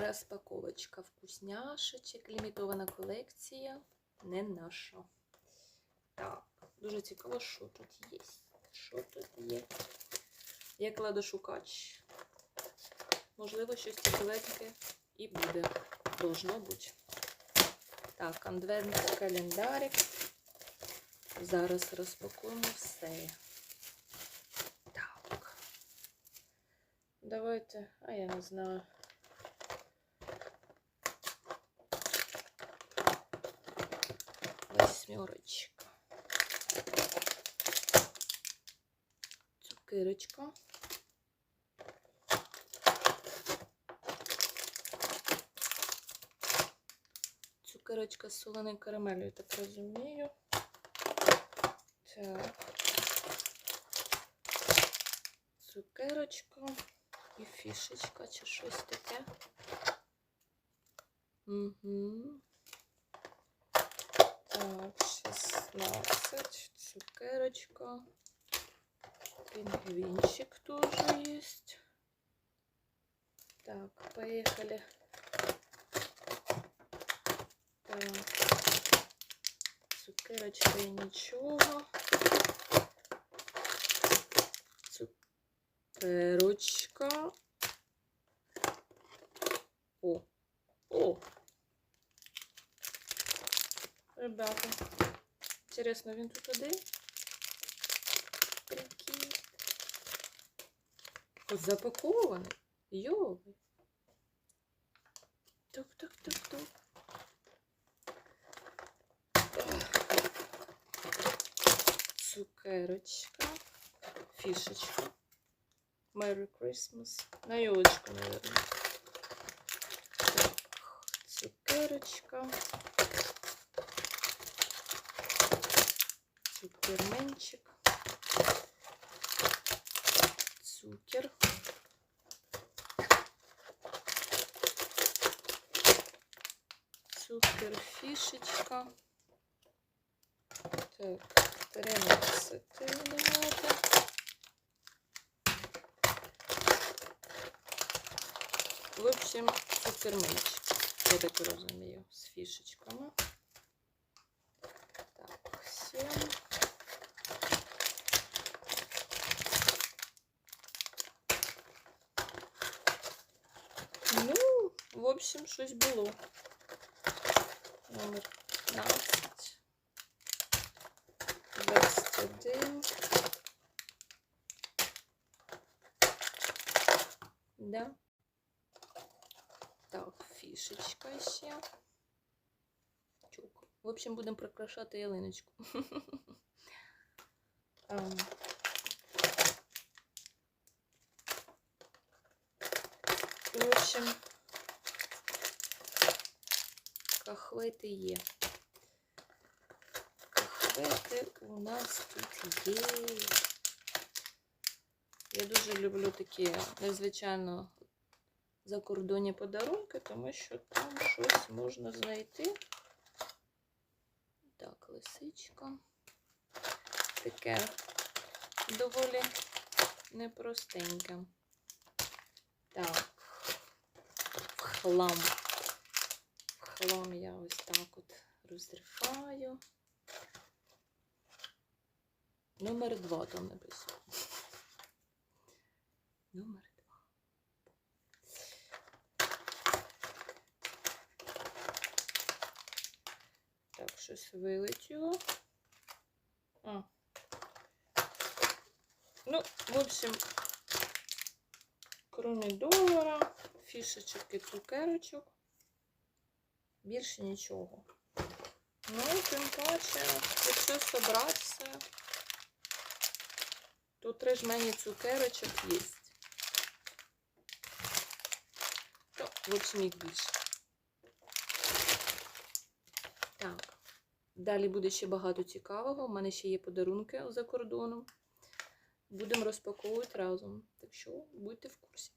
Розпаковочка вкусняшечок, лімітована колекція, не наша. Так, дуже цікаво, що тут є. Що тут є? Я кладошукач. Можливо, щось цікавеньке і буде. Должно бути. Так, адвент календарик. Зараз розпакуємо все. Так. Давайте, а я не знаю. Восьмерочка. Цукерочка. Цукерочка з соленою карамелью, я так розумію. Так. Цукерочка і фішечка чи щось таке. Угу. Так, 16. Цукерочка. Пингвинчик тоже есть. Так, поехали. Так. Цукерочка и ничего. Цукерочка. О, о. Ребята, интересно, він тут один? Прикинь. Запакований. Так, так. Цукерочка. Фішечка. Merry Christmas. На елочку, наверное. Так, цукерочка. Цукерменчик. Цукер. Цукерфішечка. Так, 13 давайте. В общем, цукерменчик. Я так розумію, з фішечками. Так, 7. Ну, в общем, щось було. Номер 15. 21. Да. Так, фішечка ще. Чук. В общем, будемо прикрашати ялиночку. Ем. В общем, кахвети є. Кахвети у нас тут є. Я дуже люблю такі незвичайно закордонні подарунки, тому що там щось можна знайти. Так, лисичка. Таке доволі непростеньке. Так, в хлам. Хлам я ось так от розрифаю. Номер два там написано. Номер два. Так, щось вилетіло. А. Ну, в общем, кроме долара, фішечок і цукерочок. Більше нічого. Ну, тим паче, якщо собрати все, то три жмені цукерочок є. То, в общем, їх більше. Так. Далі буде ще багато цікавого. У мене ще є подарунки за кордоном. Будемо розпаковувати разом. Так що будьте в курсі.